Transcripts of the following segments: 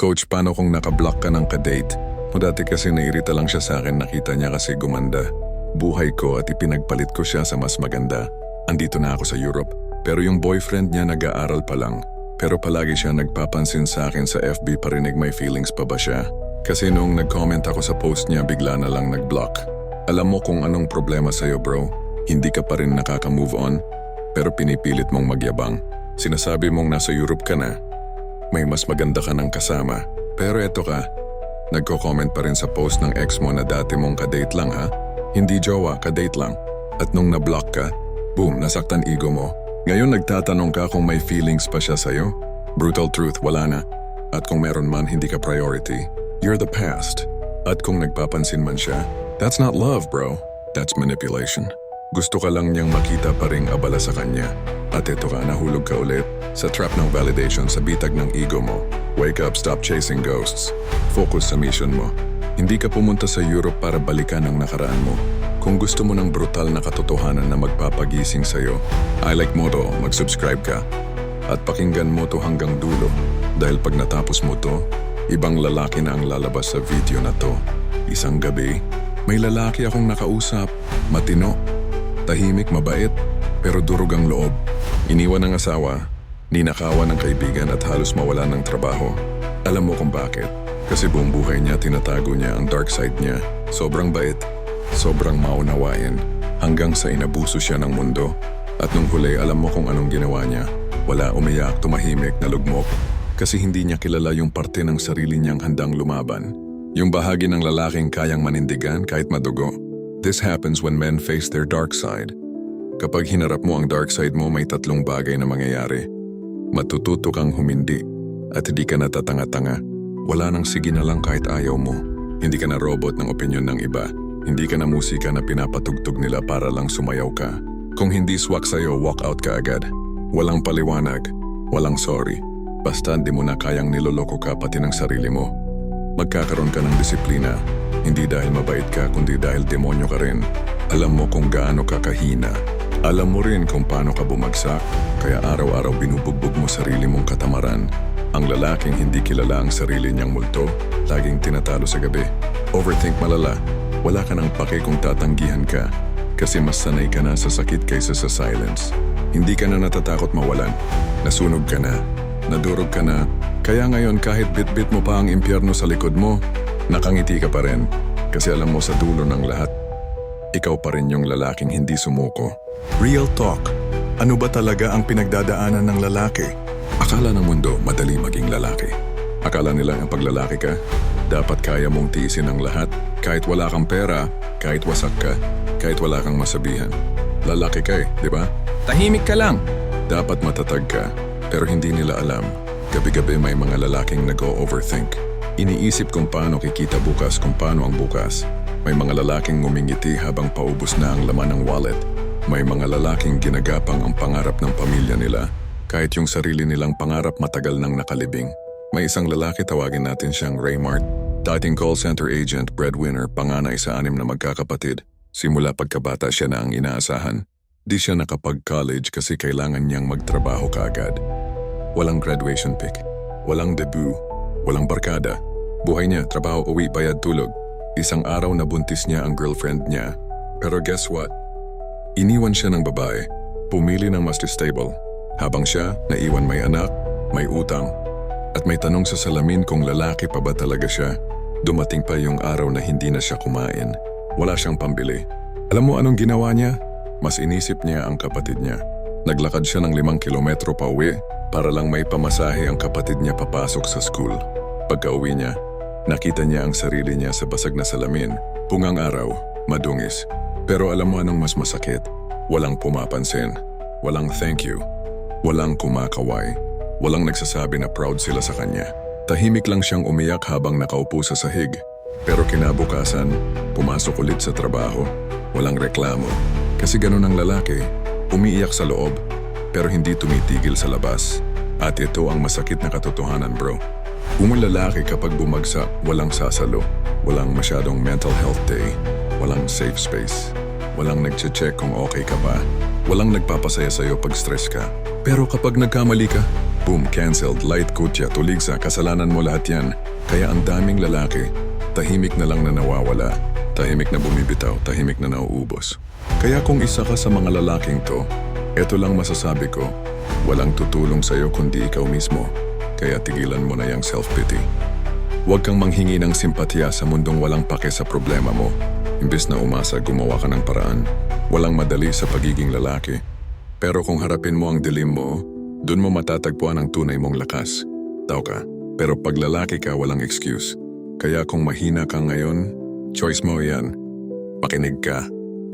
Coach, paano kung nakablock ka ng kadate? O dati kasi nairita lang siya sa akin, nakita niya kasi gumanda. Buhay ko at ipinagpalit ko siya sa mas maganda. Andito na ako sa Europe. Pero yung boyfriend niya nag-aaral pa lang. Pero palagi siya nagpapansin sa akin sa FB parinig may feelings pa ba siya. Kasi nung nag-comment ako sa post niya bigla na lang nag-block. Alam mo kung anong problema sa'yo bro. Hindi ka pa rin nakaka-move on. Pero pinipilit mong magyabang. Sinasabi mong nasa Europe ka na. May mas maganda ka ng kasama. Pero eto ka, nagko-comment pa rin sa post ng ex mo na dati mong kadate lang ha? Hindi jowa, kadate lang. At nung na-block ka, boom, nasaktan ego mo. Ngayon nagtatanong ka kung may feelings pa siya sa'yo? Brutal truth, wala na. At kung meron man, hindi ka priority. You're the past. At kung nagpapansin man siya, that's not love, bro. That's manipulation. Gusto ka lang niyang makita pa ring abala sa kanya. At eto ka, nahulog ka ulit sa trap ng validation sa bitag ng ego mo. Wake up, stop chasing ghosts. Focus sa mission mo. Hindi ka pumunta sa Europe para balikan ang nakaraan mo. Kung gusto mo ng brutal na katotohanan na magpapagising sa'yo, I like mo to, mag-subscribe ka. At pakinggan mo to hanggang dulo. Dahil pag natapos mo to, ibang lalaki na ang lalabas sa video na to. Isang gabi, may lalaki akong nakausap, matino, tahimik, mabait, pero durog ang loob. Iniwan ng asawa, ninakawan ng kaibigan at halos mawala ng trabaho. Alam mo kung bakit? Kasi buong buhay niya tinatago niya ang dark side niya. Sobrang bait, sobrang maunawain, hanggang sa inabuso siya ng mundo. At nung huli, alam mo kung anong ginawa niya. Wala umiyak, tumahimik, nalugmok. Kasi hindi niya kilala yung parte ng sarili niyang handang lumaban. Yung bahagi ng lalaking kayang manindigan kahit madugo. This happens when men face their dark side. Kapag hinarap mo ang dark side mo, may tatlong bagay na mangyayari. Matututo kang humindi at hindi ka natatanga-tanga. Wala nang sige na lang kahit ayaw mo. Hindi ka na robot ng opinyon ng iba. Hindi ka na musika na pinapatugtog nila para lang sumayaw ka. Kung hindi swak sa'yo, walk out ka agad. Walang paliwanag, walang sorry. Basta hindi mo na kayang niloloko ka pati ng sarili mo. Magkakaroon ka ng disiplina, hindi dahil mabait ka kundi dahil demonyo ka rin. Alam mo kung gaano ka kahina. Alam mo rin kung paano ka bumagsak, kaya araw-araw binubugbog mo sarili mong katamaran. Ang lalaking hindi kilala ang sarili niyang multo, laging tinatalo sa gabi. Overthink malala, wala ka nang pake kung tatanggihan ka, kasi mas sanay ka na sa sakit kaysa sa silence. Hindi ka na natatakot mawalan, nasunog ka na, nadurog ka na, kaya ngayon kahit bit-bit mo pa ang impyerno sa likod mo, nakangiti ka pa rin, kasi alam mo sa dulo ng lahat, ikaw pa rin yung lalaking hindi sumuko. Real talk. Ano ba talaga ang pinagdadaanan ng lalaki? Akala ng mundo madali maging lalaki. Akala nila ang paglalaki ka, dapat kaya mong tiisin ang lahat kahit wala kang pera, kahit wasak ka, kahit wala kang masabihan. Lalaki ka eh, di ba? Tahimik ka lang. Dapat matatag ka, pero hindi nila alam. Gabi-gabi may mga lalaking nag-o-overthink. Iniisip kung paano kikita bukas kung paano ang bukas. May mga lalaking ngumingiti habang paubos na ang laman ng wallet. May mga lalaking ginagapang ang pangarap ng pamilya nila kahit yung sarili nilang pangarap matagal nang nakalibing. May isang lalaki tawagin natin siyang Raymart. Dating call center agent, breadwinner, panganay sa anim na magkakapatid. Simula pagkabata siya na ang inaasahan. Di siya nakapag-college kasi kailangan niyang magtrabaho kaagad. Walang graduation pick, walang debut, walang barkada. Buhay niya, trabaho, uwi, bayad, tulog. Isang araw na buntis niya ang girlfriend niya. Pero guess what? Iniwan siya ng babae. Pumili ng mas stable. Habang siya, naiwan may anak, may utang, at may tanong sa salamin kung lalaki pa ba talaga siya. Dumating pa yung araw na hindi na siya kumain. Wala siyang pambili. Alam mo anong ginawa niya? Mas inisip niya ang kapatid niya. Naglakad siya ng limang kilometro pa uwi para lang may pamasahe ang kapatid niya papasok sa school. Pagka uwi niya, nakita niya ang sarili niya sa basag na salamin. Pungang araw, madungis. Pero alam mo anong mas masakit? Walang pumapansin. Walang thank you. Walang kumakaway. Walang nagsasabi na proud sila sa kanya. Tahimik lang siyang umiyak habang nakaupo sa sahig. Pero kinabukasan, pumasok ulit sa trabaho. Walang reklamo. Kasi ganun ang lalaki, umiiyak sa loob, pero hindi tumitigil sa labas. At ito ang masakit na katotohanan bro. Kung ang lalaki kapag bumagsak, walang sasalo, walang masyadong mental health day, walang safe space, walang nagche-check kung okay ka ba, walang nagpapasaya sa'yo pag stress ka. Pero kapag nagkamali ka, Boom, cancelled, light kutya, tuligsa, kasalanan mo lahat yan. Kaya ang daming lalaki, tahimik na lang na nawawala, tahimik na bumibitaw, tahimik na nauubos. Kaya kung isa ka sa mga lalaking to, eto lang masasabi ko, walang tutulong sa'yo kundi ikaw mismo. Kaya tigilan mo na yung self-pity. Huwag kang manghingi ng simpatya sa mundong walang pake sa problema mo. Imbes na umasa, gumawa ka ng paraan. Walang madali sa pagiging lalaki. Pero kung harapin mo ang dilim mo, dun mo matatagpuan ang tunay mong lakas. Tao ka. Pero pag lalaki ka, walang excuse. Kaya kung mahina ka ngayon, choice mo yan. Makinig ka.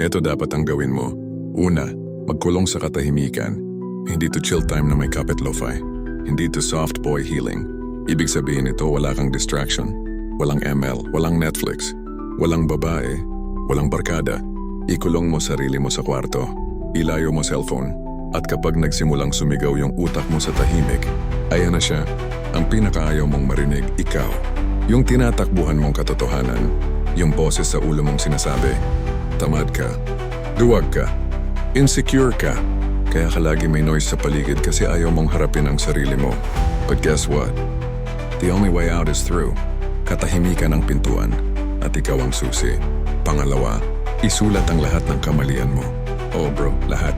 Ito dapat ang gawin mo. Una, magkulong sa katahimikan. Hindi to chill time na may kapit lo-fi. Hindi to soft boy healing. Ibig sabihin ito wala kang distraction. Walang ML, walang Netflix, walang babae, walang barkada. Ikulong mo sarili mo sa kwarto. Ilayo mo cellphone. At kapag nagsimulang sumigaw yung utak mo sa tahimik, ayan na siya. Ang pinakaayaw mong marinig, ikaw. Yung tinatakbuhan mong katotohanan. Yung boses sa ulo mong sinasabi. Tamad ka. Duwag ka. Insecure ka. Kaya ka lagi may noise sa paligid kasi ayaw mong harapin ang sarili mo. But guess what? The only way out is through. Katahimikan ang pintuan at ikaw ang susi. Pangalawa, isulat ang lahat ng kamalian mo. Oh bro, lahat.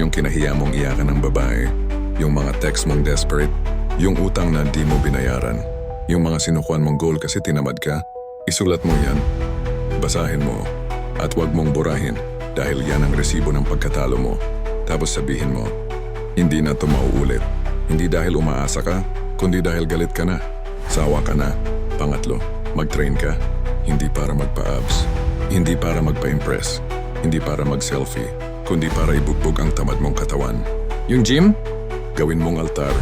Yung kinahiya mong iyakan ng babae, yung mga text mong desperate, yung utang na di mo binayaran, yung mga sinukuan mong goal kasi tinamad ka, isulat mo yan. Basahin mo at huwag mong burahin dahil yan ang resibo ng pagkatalo mo. Tapos sabihin mo, hindi na to mauulit. Hindi dahil umaasa ka, kundi dahil galit ka na. Sawa ka na. Pangatlo, mag-train ka. Hindi para magpa-abs. Hindi para magpa-impress. Hindi para mag-selfie. Kundi para ibugbog ang tamad mong katawan. Yung gym, gawin mong altar.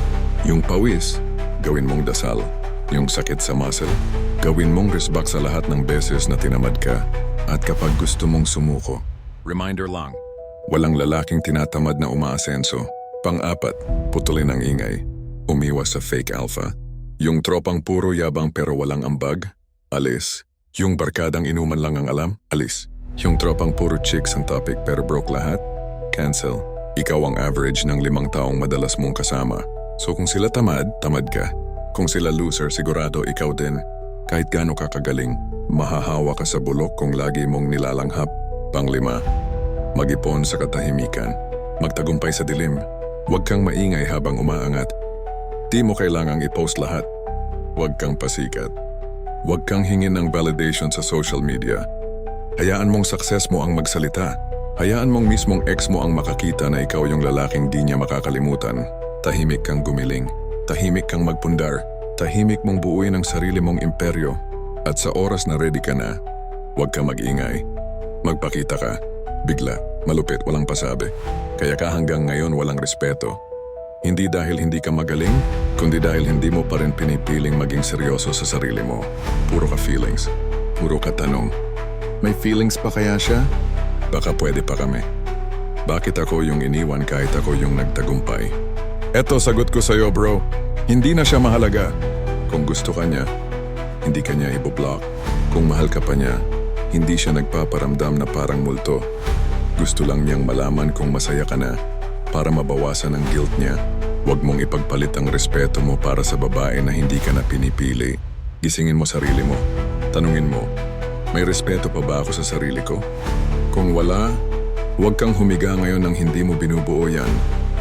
Yung pawis, gawin mong dasal. Yung sakit sa muscle, gawin mong resback sa lahat ng beses na tinamad ka. At kapag gusto mong sumuko, reminder lang, walang lalaking tinatamad na umaasenso. Pang-apat, putulin ang ingay. Umiwas sa fake alpha. Yung tropang puro yabang pero walang ambag, alis. Yung barkadang inuman lang ang alam, alis. Yung tropang puro chicks ang topic pero broke lahat, cancel. Ikaw ang average ng limang taong madalas mong kasama. So kung sila tamad, tamad ka. Kung sila loser, sigurado ikaw din. Kahit gaano ka kagaling, mahahawa ka sa bulok kung lagi mong nilalanghap. Panglima, mag-ipon sa katahimikan. Magtagumpay sa dilim. Huwag kang maingay habang umaangat. Di mo kailangang i-post lahat. Huwag kang pasikat. Huwag kang hingin ng validation sa social media. Hayaan mong success mo ang magsalita. Hayaan mong mismong ex mo ang makakita na ikaw yung lalaking di niya makakalimutan. Tahimik kang gumiling. Tahimik kang magpundar. Tahimik mong buuin ang sarili mong imperyo. At sa oras na ready ka na, huwag ka mag-ingay. Magpakita ka. Bigla, malupit, walang pasabi. Kaya ka hanggang ngayon walang respeto. Hindi dahil hindi ka magaling, kundi dahil hindi mo pa rin pinipiling maging seryoso sa sarili mo. Puro ka feelings. Puro ka tanong. May feelings pa kaya siya? Baka pwede pa kami. Bakit ako yung iniwan kahit ako yung nagtagumpay? Eto sagot ko sa'yo bro. Hindi na siya mahalaga. Kung gusto ka niya, hindi ka niya iboblock. Kung mahal ka pa niya, hindi siya nagpaparamdam na parang multo. Gusto lang niyang malaman kung masaya ka na para mabawasan ang guilt niya. Huwag mong ipagpalit ang respeto mo para sa babae na hindi ka na pinipili. Gisingin mo sarili mo. Tanungin mo, may respeto pa ba ako sa sarili ko? Kung wala, huwag kang humiga ngayon nang hindi mo binubuo yan.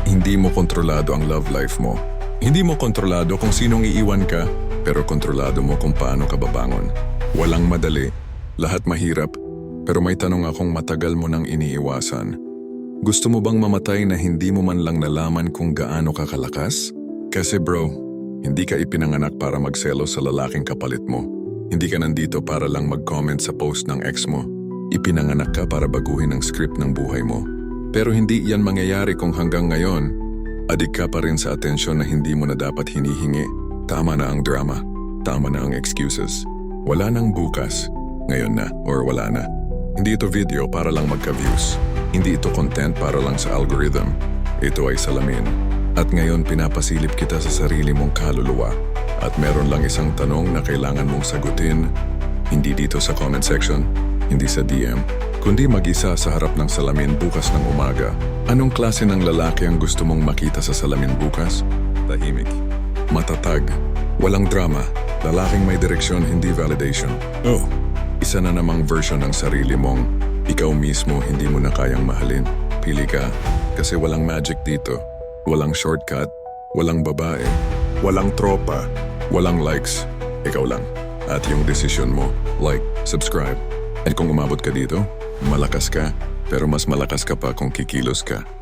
Hindi mo kontrolado ang love life mo. Hindi mo kontrolado kung sinong iiwan ka, pero kontrolado mo kung paano ka babangon. Walang madali, lahat mahirap, pero may tanong akong matagal mo nang iniiwasan. Gusto mo bang mamatay na hindi mo man lang nalaman kung gaano ka kalakas? Kasi bro, hindi ka ipinanganak para magselos sa lalaking kapalit mo. Hindi ka nandito para lang mag-comment sa post ng ex mo. Ipinanganak ka para baguhin ang script ng buhay mo. Pero hindi yan mangyayari kung hanggang ngayon, adik ka pa rin sa atensyon na hindi mo na dapat hinihingi. Tama na ang drama. Tama na ang excuses. Wala nang bukas. Ngayon na or wala na. Hindi ito video para lang magka-views. Hindi ito content para lang sa algorithm. Ito ay salamin. At ngayon pinapasilip kita sa sarili mong kaluluwa. At meron lang isang tanong na kailangan mong sagutin. Hindi dito sa comment section, hindi sa DM, kundi mag-isa sa harap ng salamin bukas ng umaga. Anong klase ng lalaki ang gusto mong makita sa salamin bukas? Tahimik. Matatag. Walang drama. Lalaking may direksyon, hindi validation. Oh. Isa na namang version ng sarili mong ikaw mismo hindi mo na kayang mahalin. Pili ka kasi walang magic dito. Walang shortcut. Walang babae. Walang tropa. Walang likes. Ikaw lang. At yung desisyon mo, like, subscribe. At kung umabot ka dito, malakas ka, pero mas malakas ka pa kung kikilos ka.